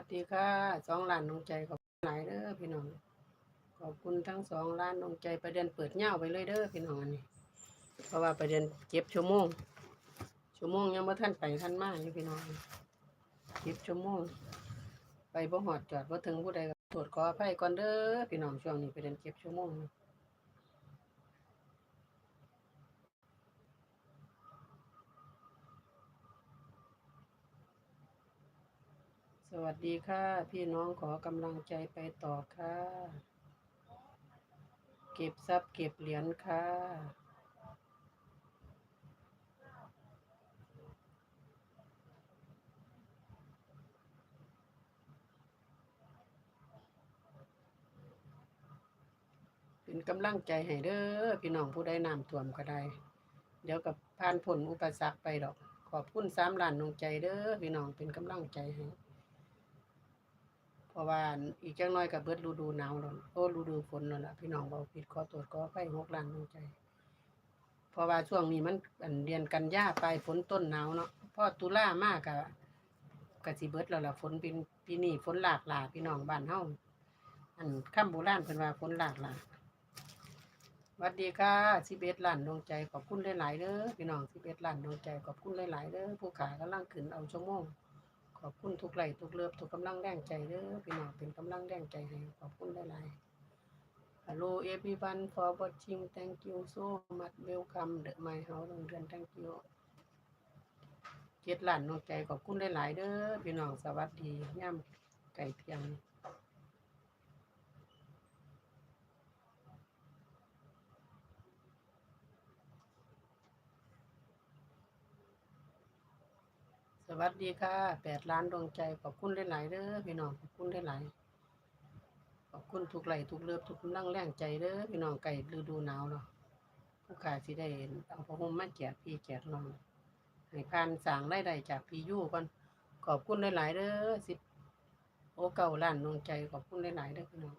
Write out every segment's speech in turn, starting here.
วัสดีค่ะสองล้านดวงใจขอบคุณหลายเด้อพี่น้อง ขอบคุณทั้งสองล้านดวงใจประเด็นเปิดเง่าไปเลยเด้อพี่น้องนนี้เพราะว่าประเด็นเก็บชั่วโมง ชั่วโมงยังไม่ท่านไปท่านมาอยู่พี่น้องเก็บชั่วโมง ไปบ่หอดจอดบ่ถึงผู้ใดก็ตรวจขออภัยก่อนเด้อพี่น้องช่วงนี้ประเด็นเก็บชั่วโมง สวัสดีค่ะ พี่น้องขอกำลังใจไปต่อค่ะ เก็บทรัพย์เก็บเหรียญค่ะ เป็นกำลังใจให้เด้อพี่น้องผู้ใดน้ำท่วมก็ได้ เดี๋ยวกับผ่านพ้นอุปสรรคไปดอก ขอบคุณสามล้านดวงใจเด้อพี่น้องเป็นกำลังใจให้ ราะว่าอีกจังน้อยกับเบิดฤดูหนาวแล้วโอ้ฤดูฝนนั่นแหละพี่น้องเบาผิดขอตรวจขอไฟหกล้านดวงใจ เพราะว่าช่วงนี้มันอันเดือนกันยาปลายฝนต้นหนาวเนาะพอตุลามากกะกะสิเบิดแล้วล่ะฝนเป็นปีนี้ฝนหลากหลาพี่น้องบ้านเฮาอันคำโบราณเพิ่นว่าฝนหลากหลาวัสดีค่ะสิเบล้านดวงใจขอบคุณหลายๆเด้อพี่น้องสิเบล้านดวงใจขอบคุณหลายๆเด้อผู้ขากำลังขึ้นเอาชั่วโมง ขอบคุณทุกไหลทุกเลิฟทุกกำลังแรงใจเด้อพี่น้องเป็นกำลังแรงใจให้ขอบคุณหลายๆ Hello everyone for watching thank you so much welcome the my house โรงเรียน thank you เจ็ดล้านน้องใจขอบคุณหลายๆเด้อพี่น้องสวัสดีย่ำไก่เพียง สวัสดีค่ะแปดล้านดวงใจขอบคุณหลายๆเด้อพี่น้องขอบคุณหลายๆขอบคุณทุกไหลทุกเลือบทุกกำลังแรงใจเด้อพี่น้องไก่ฤดูหนาวเนาะผู้ขาสิได้เอาผ้าห่มมาแจกพี่แจกน้องให้พานสร้างได้ได้จากพี่ยู่ก่อนขอบคุณหลายๆเด้อสิบโอเก่าล้านดวงใจขอบคุณหลายๆเด้อพี่น้อง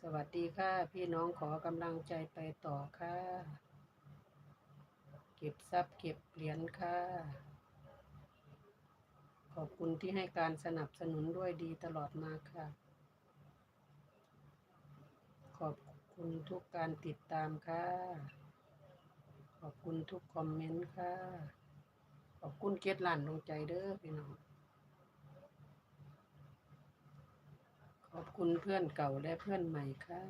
สวัสดีค่ะ พี่น้องขอกำลังใจไปต่อค่ะ เก็บทรัพย์เก็บเหรียญค่ะ ขอบคุณที่ให้การสนับสนุนด้วยดีตลอดมาค่ะ ขอบคุณทุกการติดตามค่ะ ขอบคุณทุกคอมเมนต์ค่ะ ขอบคุณเกียรติหลานดวงใจเด้อพี่น้อง ขอบคุณเพื่อนเก่าและเพื่อนใหม่ค่ะ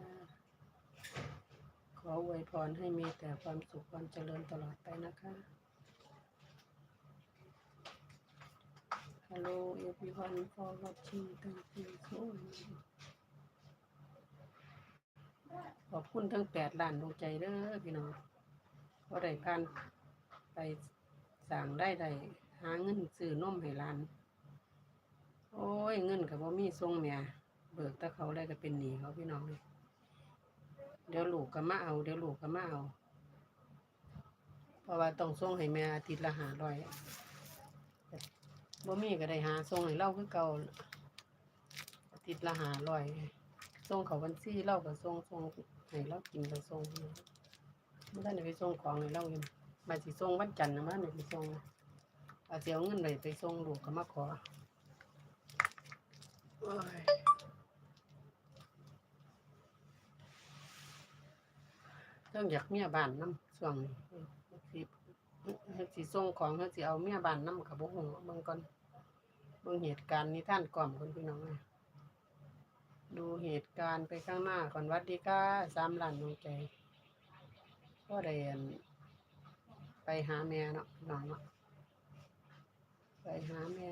ขออวยพรให้มีแต่ความสุขความเจริญตลอดไปนะคะ Hello everyone for watching thank you so much ขอบคุณทั้งแปดล้านดวงใจเด้อพี่น้องก็ได้ผ่านไปสั่งได้ได้หาเงินซื้อนมให้หลาน โอ้ยเงินกับว่ามีทรงแม่เบิกแต่เขาได้ก็เป็นหนี้เขาพี่น้องเลยเดี๋ยวลูกก็มาเอา เดี๋ยวลูกก็มาเอา เพราะว่าต้องส่งให้แม่อาทิตย์ละหาร้อย บ่มีก็ได้หาส่งให้เราคือเก่าอาทิตย์ละหาร้อยส่งเขาบัญชีเราก็ส่งส่งให้เรากินก็ส่งเมื่อท่านไปส่งของให้เราอยู่มาสิส่งวันจันทร์นะมาได้ไปส่งเอาเสียเงินไปไปส่งลูกก็มาขอโอ้ยต้องอยากเมียบ้านน้ำช่วงนี้ เฮ็ดสิส่งของเฮ็ดสิเอาเมียบ้านนำกับบ่ฮู้เบิ่งก่อนเบิ่งเหตุการณ์นิทานกล่อมคนพี่น้องนะดูเหตุการณ์ไปข้างหน้าก่อนวัดดีค่ะสามล้านดวงใจก็ได้อั่นไปหาแม่เนาะน้องเนาะไปหาแม่